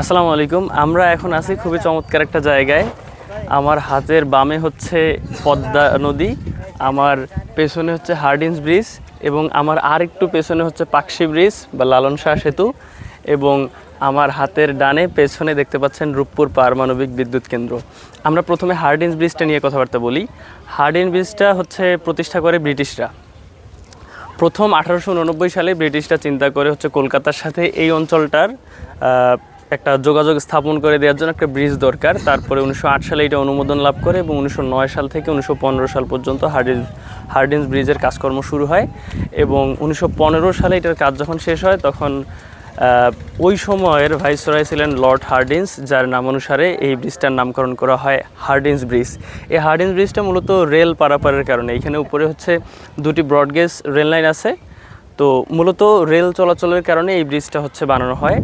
আসসালামু আলাইকুম। আমরা এখন আছি খুবই চমৎকার একটা জায়গায়। আমার হাতের বামে হচ্ছে পদ্মা নদী, আমার পেছনে হচ্ছে হার্ডিন্স ব্রিজ এবং আমার আর একটু পেছনে হচ্ছে পাকশি ব্রিজ বা লালন শাহ সেতু এবং আমার হাতের ডানে পেছনে দেখতে পাচ্ছেন রূপপুর পারমাণবিক বিদ্যুৎ কেন্দ্র। আমরা প্রথমে হার্ডিন্স ব্রিজটা নিয়ে কথাবার্তা বলি। হার্ডিন ব্রিজটা হচ্ছে প্রতিষ্ঠা করে ব্রিটিশরা। প্রথম আঠারোশো উননব্বই সালে ব্রিটিশরা চিন্তা করে হচ্ছে কলকাতার সাথে এই অঞ্চলটার একটা যোগাযোগ স্থাপন করে দেওয়ার জন্য একটা ব্রিজ দরকার। তারপরে উনিশশো আট সালে এটা অনুমোদন লাভ করে এবং উনিশশো নয় সাল থেকে উনিশশো পনেরো সাল পর্যন্ত হার্ডিন হার্ডিন্স ব্রিজের কাজকর্ম শুরু হয় এবং উনিশশো পনেরো সালে এটার কাজ যখন শেষ হয় তখন ওই সময়ের ভাইসরয় ছিলেন লর্ড হার্ডিন্স যার নাম অনুসারে এই ব্রিজটার নামকরণ করা হয় হার্ডিন্স ব্রিজ এই হার্ডিন্স ব্রিজটা মূলত রেল পারাপারের কারণে। এখানে উপরে হচ্ছে দুটি ব্রডগেজ রেল লাইন আছে। তো মূলত রেল চলাচলের কারণে এই ব্রিজটা হচ্ছে বানানো হয়।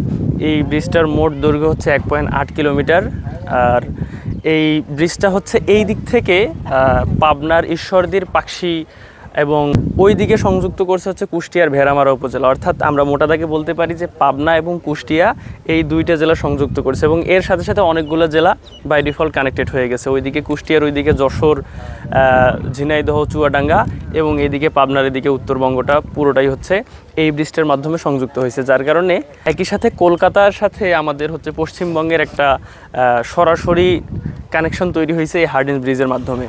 এই ব্রিজটার মোট দৈর্ঘ্য হচ্ছে এক পয়েন্ট আট কিলোমিটার। আর এই ব্রিজটা হচ্ছে এই দিক থেকে পাবনার ঈশ্বরদীর পাকশি এবং ওই দিকে সংযুক্ত করছে হচ্ছে কুষ্টিয়ার ভেড়ামারা উপজেলা। অর্থাৎ আমরা মোটা দাগে বলতে পারি যে পাবনা এবং কুষ্টিয়া এই দুইটা জেলা সংযুক্ত করছে এবং এর সাথে সাথে অনেকগুলো জেলা বাই ডিফল্ট কানেক্টেড হয়ে গেছে। ওইদিকে কুষ্টিয়ার ওইদিকে যশোর ঝিনাইদহ, চুয়াডাঙ্গা এবং এইদিকে পাবনার এদিকে উত্তরবঙ্গটা পুরোটাই হচ্ছে এই ব্রিজটার মাধ্যমে সংযুক্ত হয়েছে। যার কারণে একই সাথে কলকাতার সাথে আমাদের হচ্ছে পশ্চিমবঙ্গের একটা সরাসরি কানেকশন তৈরি হয়েছে এই হার্ডিন্স ব্রিজের মাধ্যমে।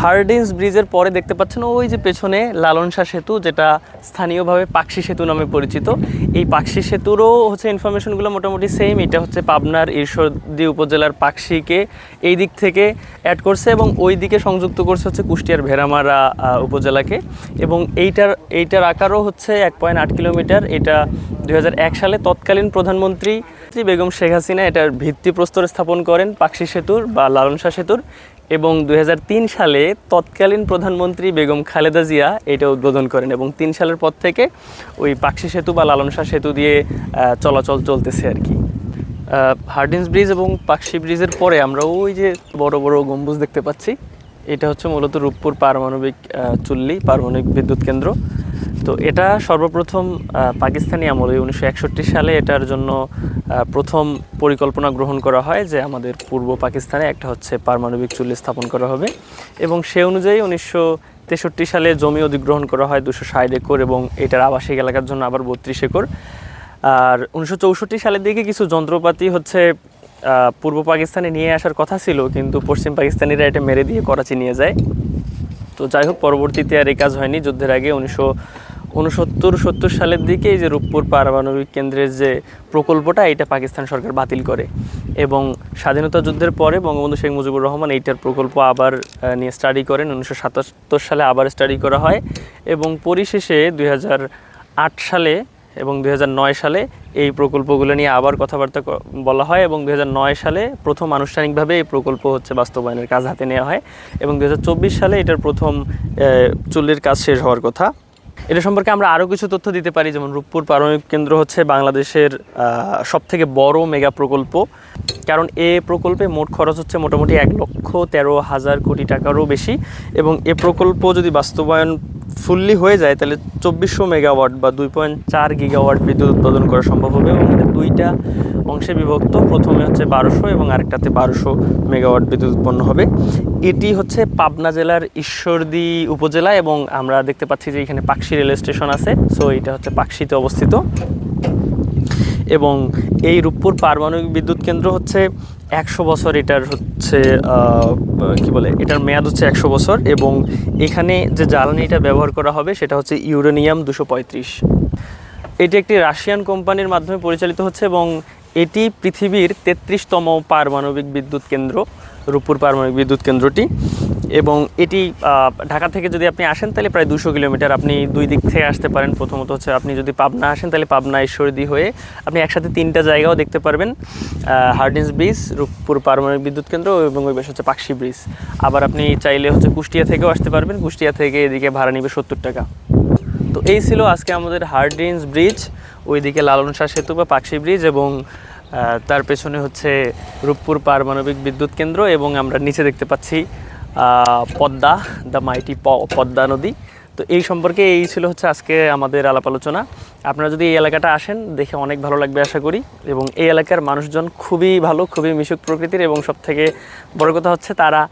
হার্ডিন্স ব্রিজের পরে দেখতে পাচ্ছেন ওই যে পেছনে লালন শাহ সেতু যেটা স্থানীয়ভাবে পাকশি সেতু নামে পরিচিত। এই পাকশি সেতুরও হচ্ছে ইনফরমেশনগুলো মোটামুটি সেম এটা হচ্ছে পাবনার ঈশ্বরদী উপজেলার পাকশিকে এই দিক থেকে অ্যাড করছে এবং ওই দিকে সংযুক্ত করছে হচ্ছে কুষ্টিয়ার ভেড়ামারা আহ, উপজেলাকে। এবং এইটার এইটার আকারও হচ্ছে এক পয়েন্ট আট কিলোমিটার। এটা দু হাজার এক সালে তৎকালীন প্রধানমন্ত্রী বেগম শেখ হাসিনা এটার ভিত্তিপ্রস্তর স্থাপন করেন পাকশি সেতুর বা লালন শাহ সেতুর। এবং দু হাজার তিন সালে তৎকালীন প্রধানমন্ত্রী বেগম খালেদা জিয়া এটা উদ্বোধন করেন এবং তিন সালের পর থেকে ওই পাকশি সেতু বা লালন শাহ সেতু দিয়ে চলাচল চলতেছে আর কি। হার্ডিন্স ব্রিজ এবং পাকশি ব্রিজের পরে আমরা ওই যে বড় বড় গম্বুজ দেখতে পাচ্ছি। এটা হচ্ছে মূলত রূপপুর পারমাণবিক চুল্লি, পারমাণবিক বিদ্যুৎ কেন্দ্র। তো এটা সর্বপ্রথম পাকিস্তানি আমলে উনিশশো একষট্টি সালে এটার জন্য প্রথম পরিকল্পনা গ্রহণ করা হয় যে আমাদের পূর্ব পাকিস্তানে একটা হচ্ছে পারমাণবিক চুল্লি স্থাপন করা হবে এবং সে অনুযায়ী উনিশশো তেষট্টি সালে জমি অধিগ্রহণ করা হয় দুশো ষাট একর এবং এটার আবাসিক এলাকার জন্য আবার বত্রিশ একর। আর উনিশশো চৌষট্টি সালের দিকে কিছু যন্ত্রপাতি হচ্ছে পূর্ব পাকিস্তানে নিয়ে আসার কথা ছিল কিন্তু পশ্চিম পাকিস্তানিরা এটা মেরে দিয়ে করাচি নিয়ে যায়। তো যাই হোক, পরবর্তীতে আর এই কাজ হয়নি। যুদ্ধের আগে উনিশশো উনসত্তর সত্তর সালের দিকে এই যে রূপপুর পারমাণবিক কেন্দ্রের যে প্রকল্পটা এটা পাকিস্তান সরকার বাতিল করে। এবং স্বাধীনতা যুদ্ধের পরে বঙ্গবন্ধু শেখ মুজিবুর রহমান এইটার প্রকল্প আবার নিয়ে স্টাডি করেন। উনিশশো সাতাত্তর সালে আবার স্টাডি করা হয়। এবং পরিশেষে দুই সালে এবং দু হাজার নয় সালে এই প্রকল্পগুলো নিয়ে আবার কথাবার্তা বলা হয়। এবং দু হাজার নয় সালে প্রথম আনুষ্ঠানিকভাবে এই প্রকল্প হচ্ছে বাস্তবায়নের কাজ হাতে নেওয়া হয়। এবং দু হাজার চব্বিশ সালে এটার প্রথম চুল্লির কাজ শেষ হওয়ার কথা। এটা সম্পর্কে আমরা আরও কিছু তথ্য দিতে পারি, যেমন রূপপুর পারমাণবিক কেন্দ্র হচ্ছে বাংলাদেশের সব থেকে বড় মেগা প্রকল্প। কারণ এ প্রকল্পে মোট খরচ হচ্ছে মোটামুটি এক লক্ষ তেরো হাজার কোটি টাকারও বেশি এবং এ প্রকল্প যদি বাস্তবায়ন ফুললি হয়ে যায়, তাহলে চব্বিশশো মেগাওয়াট বা দুই পয়েন্ট চার গিগাওয়াট বিদ্যুৎ উৎপাদন করা সম্ভব হবে এবং এটা দুইটা অংশে বিভক্ত। প্রথমে হচ্ছে বারোশো এবং আরেকটাতে বারোশো মেগাওয়াট বিদ্যুৎ উৎপন্ন হবে। এটি হচ্ছে পাবনা জেলার ঈশ্বরদী উপজেলা এবং আমরা দেখতে পাচ্ছি যে এখানে পাকশি রেল স্টেশন আছে, সো এটা হচ্ছে পাকশিতে অবস্থিত। এবং এই রূপপুর পারমাণবিক বিদ্যুৎ কেন্দ্র হচ্ছে একশো বছর এটার হচ্ছে কি বলে, এটার মেয়াদ হচ্ছে একশো বছর এবং এখানে যে জ্বালানিটা ব্যবহার করা হবে সেটা হচ্ছে ইউরেনিয়াম দুশো পঁয়ত্রিশ। এটি একটি রাশিয়ান কোম্পানির মাধ্যমে পরিচালিত হচ্ছে এবং এটি পৃথিবীর তেত্রিশতম পারমাণবিক বিদ্যুৎ কেন্দ্র, রূপপুর পারমাণবিক বিদ্যুৎ কেন্দ্রটি। এবং এটি ঢাকা থেকে যদি আপনি আসেন তাহলে প্রায় দুশো কিলোমিটার আপনি দুই দিক থেকে আসতে পারেন। প্রথমত হচ্ছে আপনি যদি পাবনা আসেন তাহলে পাবনা ঈশ্বরদী হয়ে আপনি একসাথে তিনটা জায়গাও দেখতে পারবেন। হার্ডিন্স ব্রিজ রূপপুর পারমাণবিক বিদ্যুৎ কেন্দ্র এবং ওই হচ্ছে পাকশি ব্রিজ। আবার আপনি চাইলে হচ্ছে কুষ্টিয়া থেকেও আসতে পারবেন। কুষ্টিয়া থেকে এদিকে ভাড়া নিবে সত্তর টাকা। তো এই ছিল আজকে আমাদের হার্ডিন্স ব্রিজ ওইদিকে লালন শাহ সেতু বা পাকশি ব্রিজ এবং তার পেছনে হচ্ছে রূপপুর পারমাণবিক বিদ্যুৎ কেন্দ্র এবং আমরা নিচে দেখতে পাচ্ছি পদ্মা, দ্য মাইটি পদ্মা নদী। তো এই সম্পর্কে এই ছিল হচ্ছে আজকে আমাদের আলাপ আলোচনা। আপনারা যদি এই এলাকাটা আসেন, দেখে অনেক ভালো লাগবে আশা করি। এবং এই এলাকার মানুষজন খুবই ভালো, খুবই মিশুক প্রকৃতির এবং সবথেকে বড় কথা হচ্ছে তারা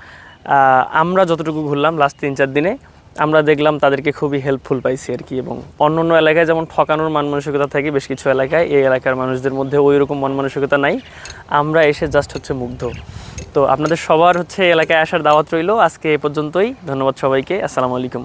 আমরা যতটুকু ঘুরলাম লাস্ট তিন চার দিনে আমরা দেখলাম তাদেরকে খুবই হেল্পফুল পাইছি আর কি, এবং অন্য অন্য এলাকায় যেমন ঠকানোর মান মানসিকতা থাকে বেশ কিছু এলাকায়, এই এলাকার মানুষদের মধ্যে ওই রকম মন মানসিকতা নাই। আমরা এসে জাস্ট হচ্ছে মুগ্ধ। তো আপনাদের সবার হচ্ছে এলাকায় আসার দাওয়াত রইল। আজকে এ পর্যন্তই। ধন্যবাদ সবাইকে। আসসালামু আলাইকুম।